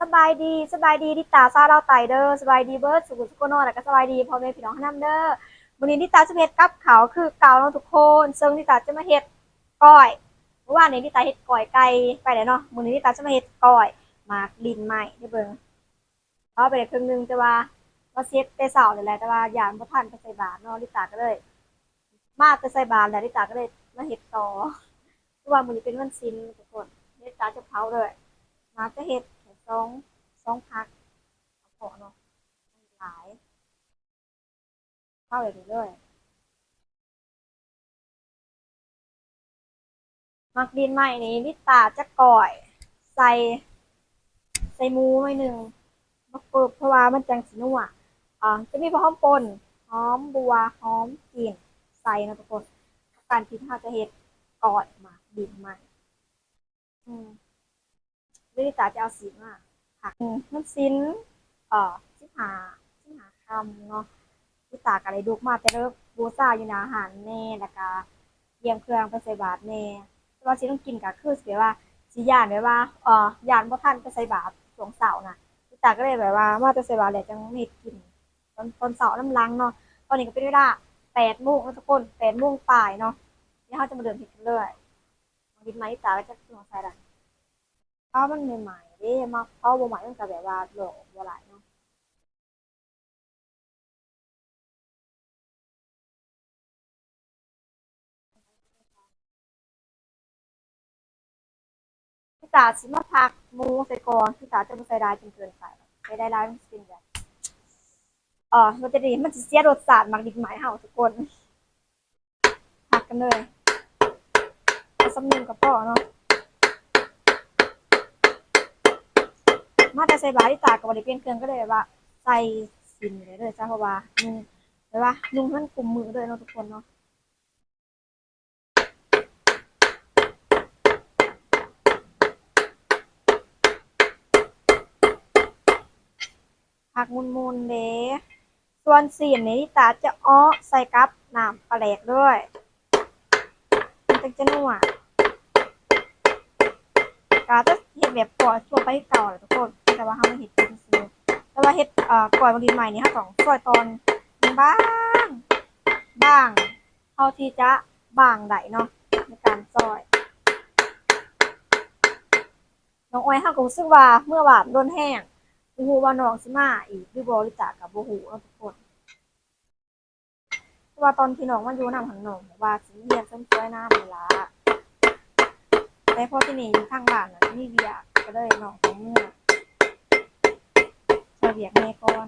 สบายดีสบายดีดิตาซาเราไตเด้อสบายดีเบิร์ดสุขุสุขโนแล้วก็สบายดีพ่อแม่พี่น้องทั้งนำเด้อวันนี้ดิตาจะเฮ็ดกับเขาคือเก่าเนาะทุกคนซึ่งดิตาจะมาเฮ็ดก้อยเมื่อวานนี้ดิตาเฮ็ดก้อยไก่ไปแล้วเนาะมื้อนี้ดิตาจะมาเฮ็ดก้อยมากดินใหม่เด้เบิ่งเอาไปได้ครึ่งหนึงแต่ว่าว่าเซ็ตแต่เช้าเลยแหละแต่ว่าย่านบ่ทันไปใส่บาตรเนาะดิตาก็เลย มาแต่ใส่บาตรแล้วดิตาก็เลยมาเฮ็ดต่อเพราะว่ามื้อนี้เป็นวันศีลทุกคนดิตาจะเผาเลยมาจะเฮ็ด องสองพักเอาพอเนาะหลายเข้าเลยเรื่อยมักดินใหม่นี้ลิตาจะก่อย ใส่ ใส่มูหน่อยหนึ่งมาเปิบเพราะว่ามันจังสีนัวอ่าจะมีพร้อมปนหอมบัวหอมกลิ่นใส่นะทุกคนการที่ถ้าจะเฮ็ดก่อยมักดินใหม่อืม ลิตาจะเอาสีมาผักน้ำซิ้นเอ่อสิบหาสิบหาคำเนาะที่ตากอะไรดูกมาแต่เริ่มบูซ่าอยู่ในอาหารแน่แล้วก็เยี่ยมเครื่องไปใส่บาตรแน่แต่ว่าสิต้องกินก็คือสิว่าสิย่านไว้ว่าเอ่อย่านบ่ทันไปใส่บาตรช่วงเสาร์น่ะที่ตาก็เลยแบบว่ามาแต่ใส่บาตรแล้วจังเฮ็ดกินตอนตอนเสาร์น้ำลังเนาะตอนนี้ก็เป็นเวลา8โมงแล้วทุกคน8โมงปลายเนาะเดี๋ยวเราจะมาเดินเฮ็ดกันเลยบางทีไม้ตาก็จะสงสัยละ เพราะมันใหม่ๆเด้มาเพราะบ่ใหม่มันก็แบบว่าโหลบ่หลายเนาะพี่ตาสิมาพักหมูใส่ก่อนพี่ตาจะบ่ใส่ได้จนเกินไปใส่ได้หลายมันสิเป็นแบบเออมันจะดีมันสิเสียรสชาติมักดิบหมายเฮาทุกคนพักกันเลยเอาสำนึงกับพ่อเนาะ มาแต่ใส่บาริตากับบริเปลี่ยนเครื่องก็เลยแบบว่า ใส่สินเลยเลยจ้าเพราะว่านุ่งเลยว่านุ่งมันกลุ่มมือเลยเนาะทุกคนเนาะผักมุนมุนเด้ส่วนสีนนี้ตาจะอ้อใส่กับน้ำปลาแหลกด้วยมันจะจะนัวก็จะเฮ็ดแบบก่อยทั่วไปเก่าแหละทุกคน แต่ว่าเฮาไม่เฮ็ดเป็นซื้อแต่ว่าเฮ็ดเอ่อก่อยบางทีใหม่นี่เฮาต้องซอยตอนบ้างบ้างเท่าที่จะบางได้เนาะในการซอยน้องอ้อยเฮาก็รู้สึกว่าเมื่อวานโดนแห้งบ่ฮู้ว่าน้องสิมาอีกหรือบ่หรือจักก็บ่ฮู้เนาะทุกคนว่าตอนที่น้องมาอยู่นำหันน้องว่าสิเรียนเสริมสวยน้ำนี่ล่ะแต่พอที่นี่อยู่ข้างบ้านน่ะมีเวียก็เลยน้องของเมื่อ เวียกแม่ก่อน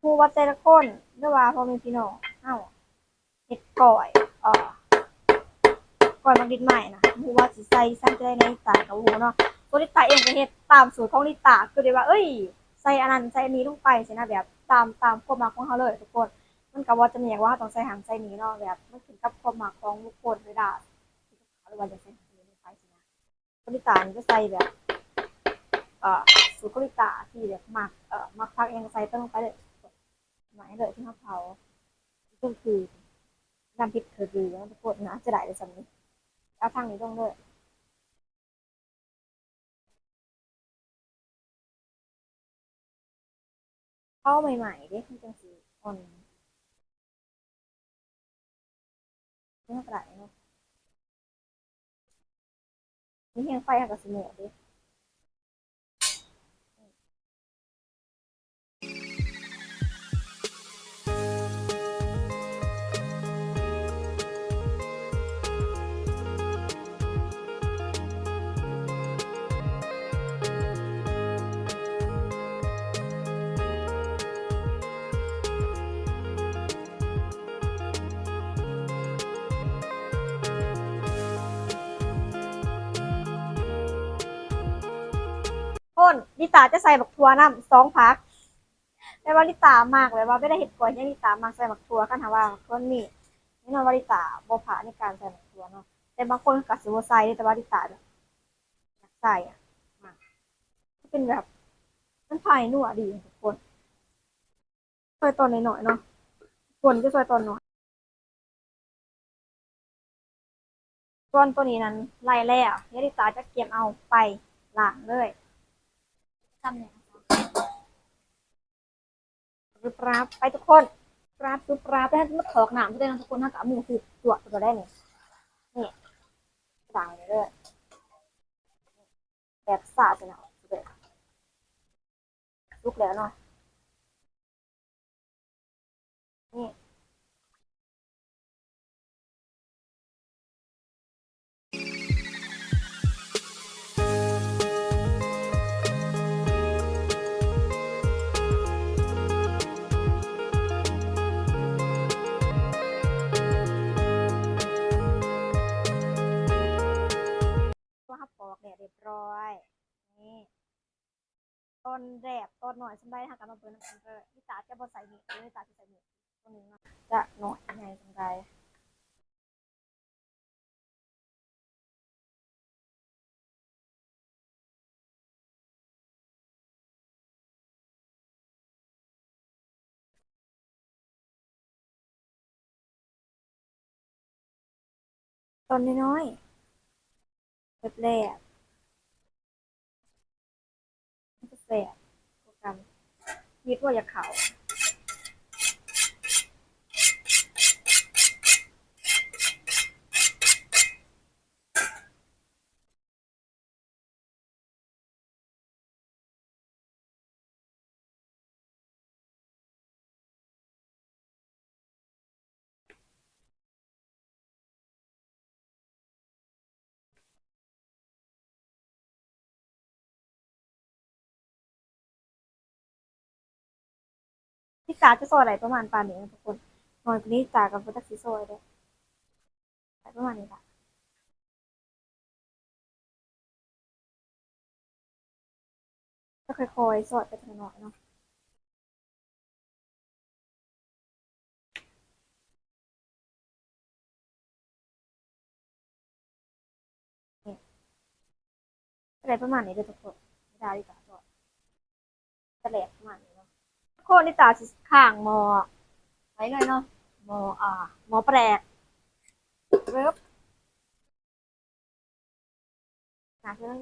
ผู้ว่าแต่ละคนหรือว่าพ่อแม่พี่น้องเอ้าเฮ็ดก่อยเอ่อก่อยมักดิดใหม่นะผู้ว่าสิใส่สั่งจะได้ในตากับหูเนาะตัวลิตาเองก็เฮ็ดตามสูตรของลิตาคือได้ว่า เอ้ย ใส่อันนั้นใส่อันนี้ลงไปสินะแบบตามตามความมักของเขาเลยทุกคนมันก็ว่าจะเนี่ยว่าต้องใส่หางใส่นี้เนาะแบบมันถึงกับความหมักของทุกคนเลยด่าหรือว่าจะใส่ กลิตานี่ก็ใส่แบบเอ่อสูตรกลิตาที่แบบหมักเอ่อหมักพักเองใส่เติมลงไปเลยหมายเลยที่เขาเผาก็คือน้ำพริกเธอดีแล้วทุกคนนะจะได้เลยสำนี้เอาทางนี้ต้องเลยเข้าใหม่ๆเด้มันจังสีอ่อนไม่กระไรเนาะ นี่เฮียงไฟหักกับสมุดดิ ตาจะใส่บักทัวน้ำสองพักแต่ว่าลิตามากเลยว่าไม่ได้เห็ดก่อนยังลิตามากใส่บักทัวกันหาว่าคนนี้นี่นอนว่าลิตาโบผาในการใส่บักทัวเนาะแต่บางคนก็สิบ่ใส่แต่ว่าลิตาเนี่ยอยากใส่อะมากเป็นแบบมันไผ่นัวดีทุกคนซอยตอนหน่อยๆเนาะคนจะซอยตอนหน่อยส่วนตัวนี้นั้นไล่แล้วยวลิตาจะเก็บเอาไปล้างเลย ทำเนี่ยรึปราบไปทุกคนราบรึปราบไปให้มันถอกหนามทุกคนทุกคนถ้ากับมือถูกตรวตัวได้เนี่ยนี่ด่างเลยแบบสาดเลยนะลยลุกแล้วเนาะนี่ ต้นแดดต้นหน่อยสำได้ทางการมาเปิดน้ำกันเตอร์พี่ตาจะบอใส่หนีบพี่ตาจะใส่หนีบตัวนี้นะจะหน่อยยังไงสำได้ต้นน้อยๆเล็บแรก แสบโปรแกรมยิดว่าอยากเขา พี่ตาจะโซยอะไรประมาณปานนี้นะทุกคนนอนตัวนี้ตากับพุทธศิโซยได้ใส่ประมาณนี้ค่ะก็ค่อยๆสอดไปทีละหน่อยเนาะอะไรประมาณนี้เลยทุกคนไม่ได้ดีกว่าก็จะแหลกประมาณนี้ นาะทุกคนนี่ตาสิข้างหมอไว้เลยเนาะหมออ่าหมอแปลกเริ่มหนักเลย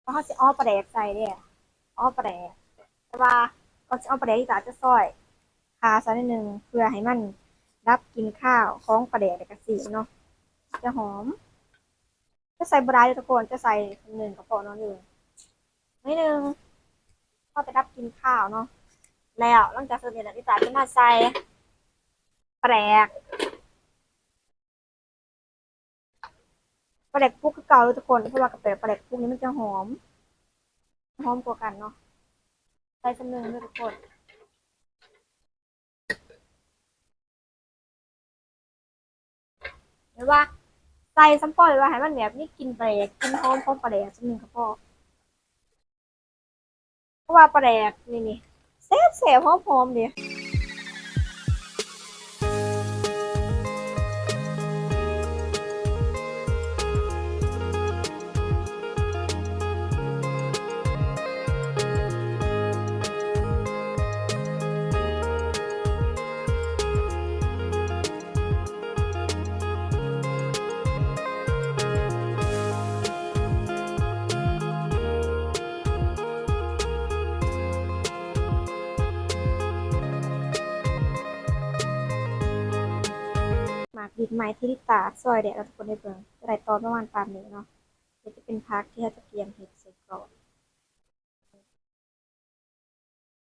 เพราะเขาจะอ้อแปลกใส่เนี่ยอ้อแปลกแต่ว่าก็จะอ้อแปลกที่ตาจะซอยคาสักนิดนึงเพื่อให้มันรับกินข้าวของปลาแดกกับสีเนาะจะหอม จะใส่บรายทุกคนจะใส่หนึ่งกระป๋องนอนหนึ่งไม่หนึ่ง พอไปรับกินข้าวเนาะแล้วหลังจากเสร็จแล้วพี่ตาจะมาใส่แปลกแปลกปุ๊กคือเก่าเลยทุกคนเพราะว่ากับแปลกแปลกปุ๊กนี้มันจะหอม หอมกว่ากันเนาะใส่จำหนึ่งด้วยทุกคนหรือว่าใส่ซัมปอยว่าให้มันแบบนี่กินแปลกกินหอมของปลาแดกสักหนึ่งครับพ่อ ว่าปลาแดกนี่นี่แซ่บแซ่บหอมหอมเนี่ย ดิบไม้ที่ลิตาซอยแดดแล้วทุกคนได้เบิ่งจะได้ตอนประมาณปานนี้เนาะเดี๋ยวจะเป็นพักที่เราจะเตรียมเห็ดใส่กรอบ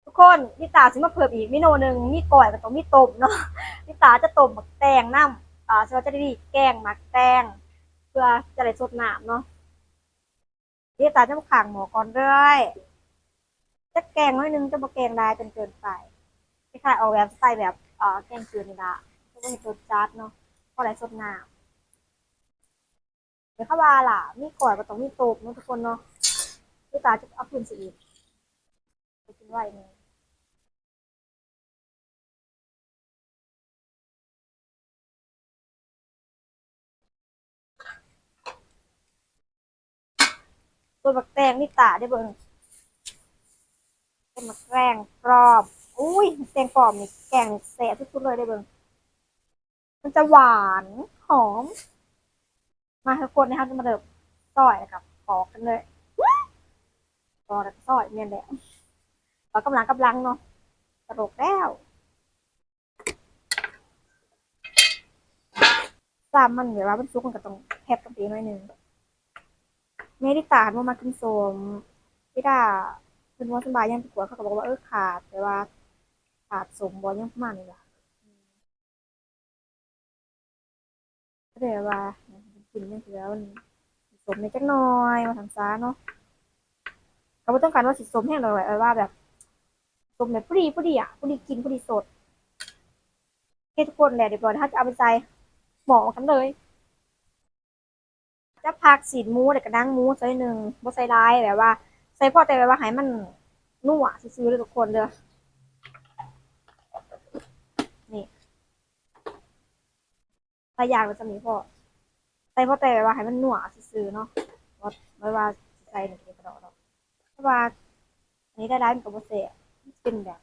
ทุกคนลิตาสิมาเพิ่มอีกเมนูหนึ่งมีก่อยกับต้องมีต้มเนาะลิตาจะต้มหมักแตงน้ำอ่าเราจะได้แกงหมักแตงเพื่อจะได้สดน้ำเนาะลิตาจะมาขังหมอก่อนเรื่อยจะแกงน้อยนึงจะมาแกงได้จนเกินไปคล้ายๆเอาแบบใส่แบบอ่าแกงจืดนี่ละจะเป็นรสจัดเนาะ พอได้สดน้ำเดี๋ยวเข้าว่าล่ะ มีก่อยก็ต้องมีต้มเนาะทุกคนเนาะลิตาจะเอาขึ้นสิอีกไปกินไว้เนี่ตัวบักแตงนี่ตาได้เบิ่งเป็นบักแตงกรอบ อุ้ยแตงกรอบนี่แกงแซ่บที่สุดเลยได้เบิ่ง มันจะหวานหอม มาทุกคนนะคะจะมาเดิบซอยกับปอกกันเลยปอกแล้วก็ซอยเนี่ยแหละเรากำลังกำลังเนาะตลกแล้วสามมันแบบว่ามันซุกมันก็ต้องแคบกับปีหน่อยนึงไม่ได้ตาดว่ามากินโสมพี่ดาเป็นว่าสบายยังตะกัวเขาก็บอกว่าเออขาดแต่ว่าขาดสมบอยังประมาณนี้ล่ะ ก็เลยว่ากินยังคือแล้วมันสมในจักหน่อยมาทำซาเนาะก็ไม่ต้องการว่าสิสมแห้งเลยเอาว่าแบบสมแบบพอดีพอดีอะพอดีกินพอดีสดเฮ้ทุกคนแหละเดี๋ยวก่อนถ้าจะเอาไปใส่หมอกันเลยจะพักสีนหมูแต่กระดังมูใส่หนึ่งบ่ใส่ร้ายแบบว่า ใส่พอแต่แบบว่าให้มันนัวซื้อๆเลยทุกคนเด้อ นี่ ใส่ยางมันจะมีพอใส่พอแต่ว่าให้มันหนัวซื้อๆเนาะว่าไม่ว่าใส่หนึ่งกระดอกดอกเพราะว่าอันนี้ได้ร้ายมันกับโบเซ่เป็นแบบ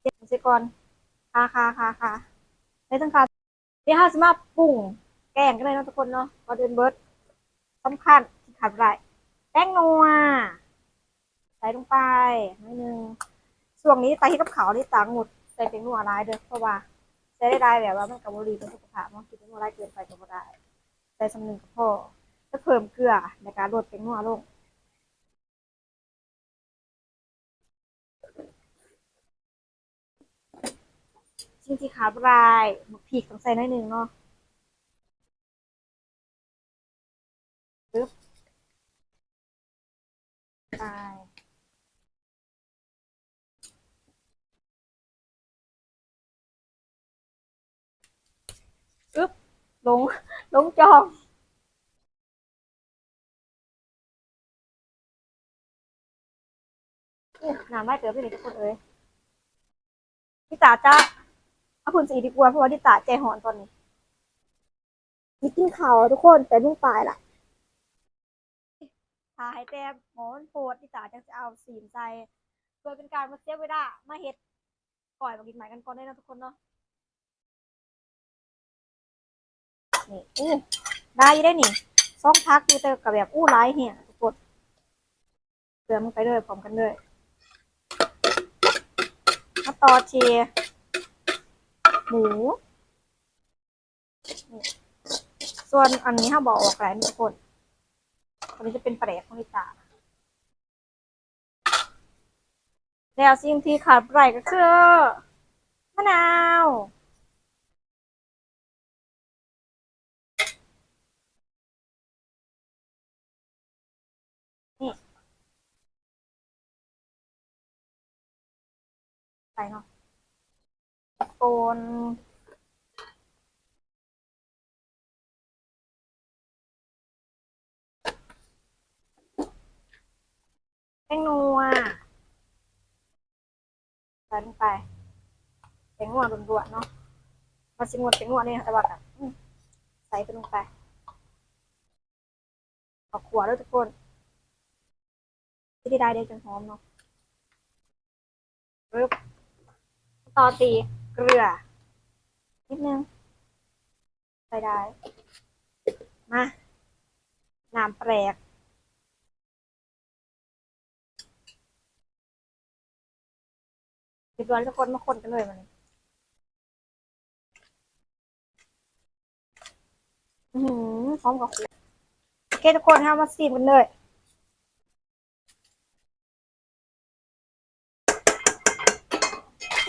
เจ็บมันสิก่อนคาคาคาคาใส่ตั้งคาเดี๋ยวเราจะมาปรุงแกงกันเลยเนาะทุกคนเนาะพอเดินเบิร์ดสำคัญที่ขาดไม่ได้แป้งนัวใส่ลงไปนิดนึงช่วงนี้ตาที่กับเขาวนี่ต่างหมดใส่เป็นนัวร้ายเด้อเพราะว่า ใส่ได้ได้แบบว่ามันกับบุรีเป็นสุขภาพเนกินเป็นนัวร้ายเกินไปก็บ่ได้ใส่สำนึงกับพ่อจะเพิ่มเกลือในการลดเป็นนัวลงจริงๆขาบรายหมึกผีกต้องใส่น้อยหนึ่งเนาะปึ๊บไปปึ๊บ ลงลงจองอู้น้ำไม่เติมไปเลยทุกคนเอ้ยพี่ตาจะเอาคุณสีดีกว่าเพราะว่าพี่ตาใจหอนตอนนี้นี่กินข่าวทุกคนแต่ลูกปลายล่ะถ่ายแต่หมอนโปวดพี่ตาจะจะเอาสีนใจเพื่อเป็นการมาเสียเวลามาเฮ็ดก่อยมากินใหม่กันก่อนได้นะทุกคนเนาะ นี่อู้ได้ได้นี่ซ่องพักดูแต่กับแบบอู้ร้ายเหี้ยทุกคนเติมไปเลยพร้อมกันเลยมาต่อเชียหมู ส่วนอันนี้ห้าบอกออกแล้วทุกคนอันนี้จะเป็นปลาแดกของลิตาแล้วสิ่งที่ขาดไปก็คือมะนาว ใส่เนาะโกนแป้งนัวใส่ลงไปแป้งนัวรวนๆเนาะมาชิมงวดแป้งนัวเนี่ยแต่ว่ากันอืมใส่ไปลงไปเอาขวด้วยทุกคนที่ได้ได้จนหอมเนาะปึ๊บ ต่อตีเกลือ นิดนึงใส่ได้ มาน้ำแปลกเรียบร้อยทุกคนมาคนกันเลยมันอือหือพร้อมกับขวดโอเคทุกคนค่ะมาซีมกันเลย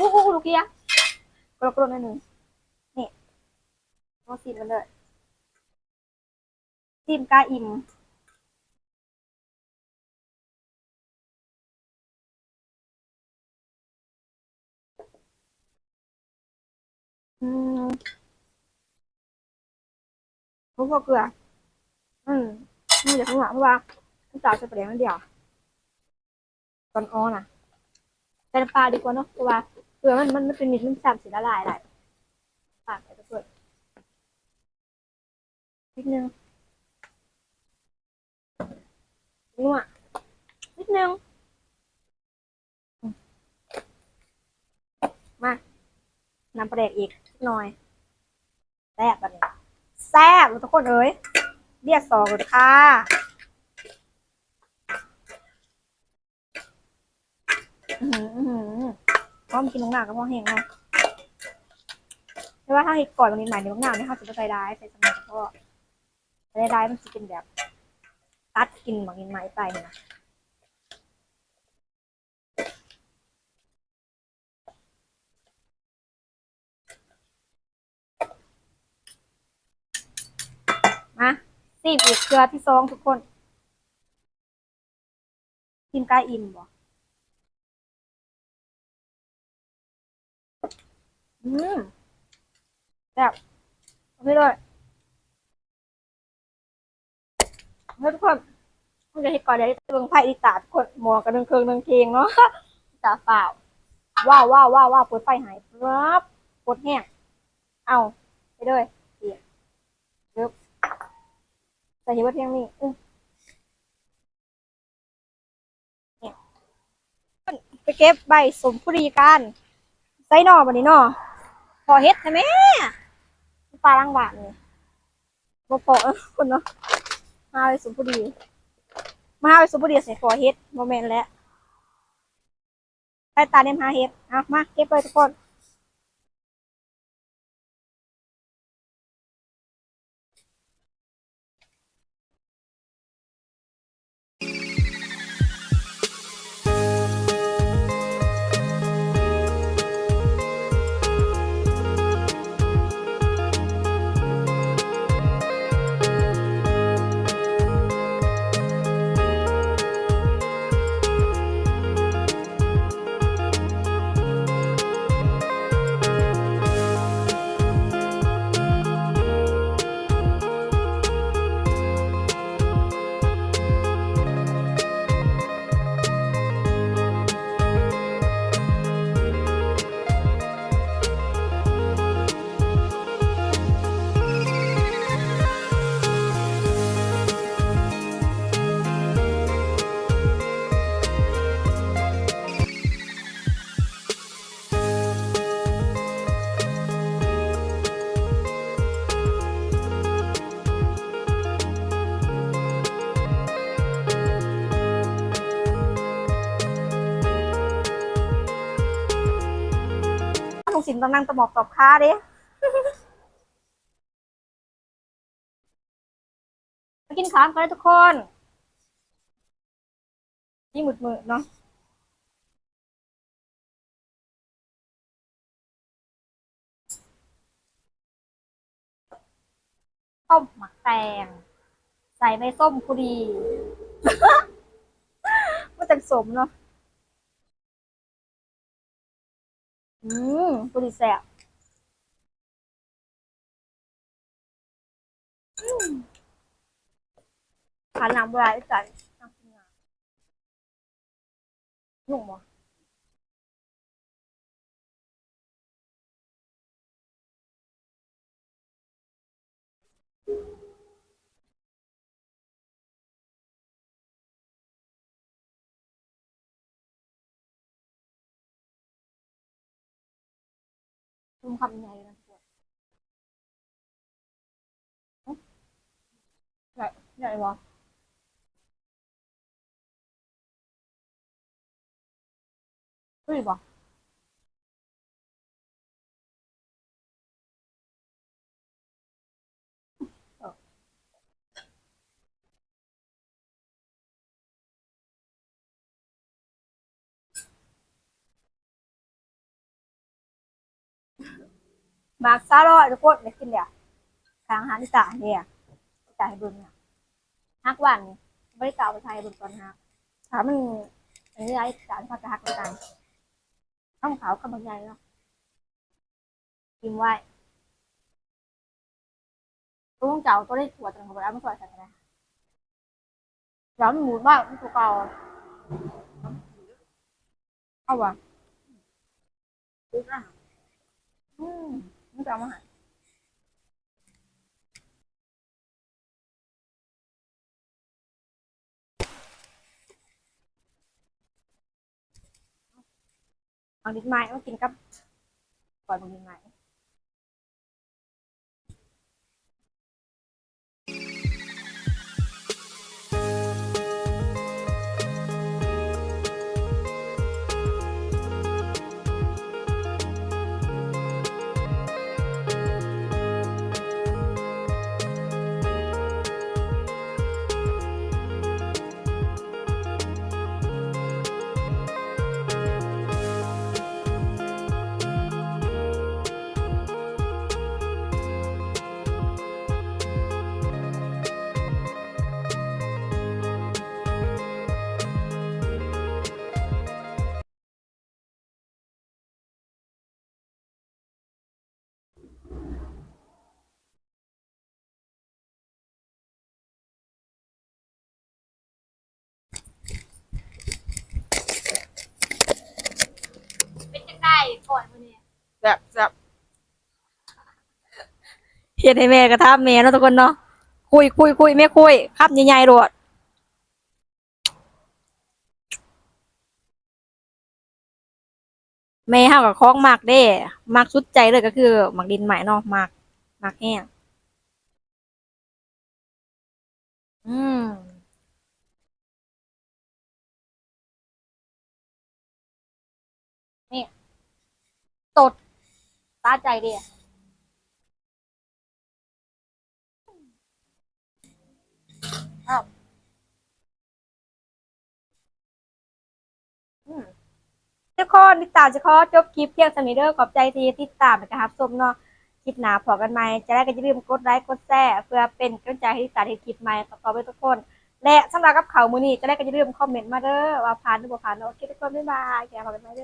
อู้หูลูกเกียกรอบกรอนิดนึงนี่มาซีมกันเลยซีมกาอิ่มอืมพวกเกลือ อืมนี่เดี๋ยวข้างหลังเพราะว่าน้ำตาลจะเปลี่ยนนิดเดียวตอนอ้อนอะใส่น้ำปลาดีกว่าเนาะเพราะว่า ลือมันมันมันเป็นมิตรมันแสบสีละลายได้ปากไปทุกคนนิดนึงนัวนิดนึงมานำปลาแดกอีกนิดหน่อยแซ่บแบบนี้แซ่บทุกคนเอ้ยเรียกสองเลยค่ะอือหือ อื้อหือพร้อมกินลงหน้ากับพ่อแห้งเนาะแต่ว่าถ้าเห็ดก่อนมันมีใหม่ในลงหน้าเนี่ยเขาจะใส่ได้ใส่สมัยเฉพาะใส่ได้มันจะเป็นแบบ ตัดกินหมักกินไม้ไปนะมาซีบอีกเกลือที่ซองทุกคนกินกาอิ่มบ่ อืมแบบเอาไปเลยเฮ้ยทุกคนมันจะเห็นก่อนเดี๋ยวเบิ่งไพ่อีตาทุกคนหมอกันเดิงเคืองเดิงเคียงเนาะตาเปล่าว้าวว้าวว้าวว้าวปิดไฟหายครับกดแห้งเอาไปเลยเสียเริ่มใส่ห็นว่าเที่ยงนี่อื้อเนี่ยไปเก็บใบสมพุรีกันใส่นอบันนี้นอ พอเฮ็ดใช่ไหมปลาล่างบาทนี่บ่พอคนเนาะมาไปสุพุรีมาเอาสุพดีใส่พอเฮ็ดโมเมนต์แล้วไปตาเนมหาเฮ็ดเอามาเก็บไปทุกคน ต้องนั่งตะหมอบตอบค้าด้มากินข้าวกันเลยทุกคน นี่หมุดมือเนาะต้มหมักแตงใส่ใบส้มพอดีมันจะสมเนาะ อืมพอดีแซ่บอืมขานน้ำบรายจัดน้ำกินงานหนุ่มวะอืม ลุงทำยังไงนะทุกคนใหญ่ใหญ่วะเฮ้ยวะ หมากซาลอยทุกคนไม่กินเดี๋ยวทางหารที่จ่าเนี่ยจ่ายให้บุญเนี่ยฮักวันบริการไปไทยบุญก่อนฮักถามมันอันนี้ไอ้จ่ายเขาจะฮักเหมือนกันต้องขาวกับบางใหญ่เนาะกินไว้ตัวต้องเจ้าตัวได้ถั่วจังของเราไม่สวยใส่กันนะแล้วมันหมูบ้างตัวเก่าเอาวะอืม ไม่จะเอามาหาเอาดินไม้มากินกับก่อนมึงดินไม้ ก่อยมื้อนี้แซ่บแซ่บเฮ็ดให้แม่กระทำแม่เนาะทุกคนเนาะคุยคุยคุยไม่คุยคำใหญ่ๆโดดแม่เฮากับของมักเด้มักสุดใจเลยก็คือหมักดินใหม่เนาะมักมักแห้งอืม ตดตาใจเดียทุกคนติดตามจะขอจบคลิปเพียงสมิเดอร์ขอบใจที่ติดตามนะครับชมเนาะคลิปหนาพอกันไหมจะได้ก็อย่าลืมกดไลค์กดแชร์เพื่อเป็นกำลังใจให้ติดตามคลิปใหม่ต่อไปทุกคน และสำหรับกับเขามือนี้จะได้ก็อย่าลืมคอมเมนต์มาเด้อว่าผ่านหรือบ่ผ่านเนาะโอเคทุกคนบ๊ายบายแกพอกันไหมเด้อ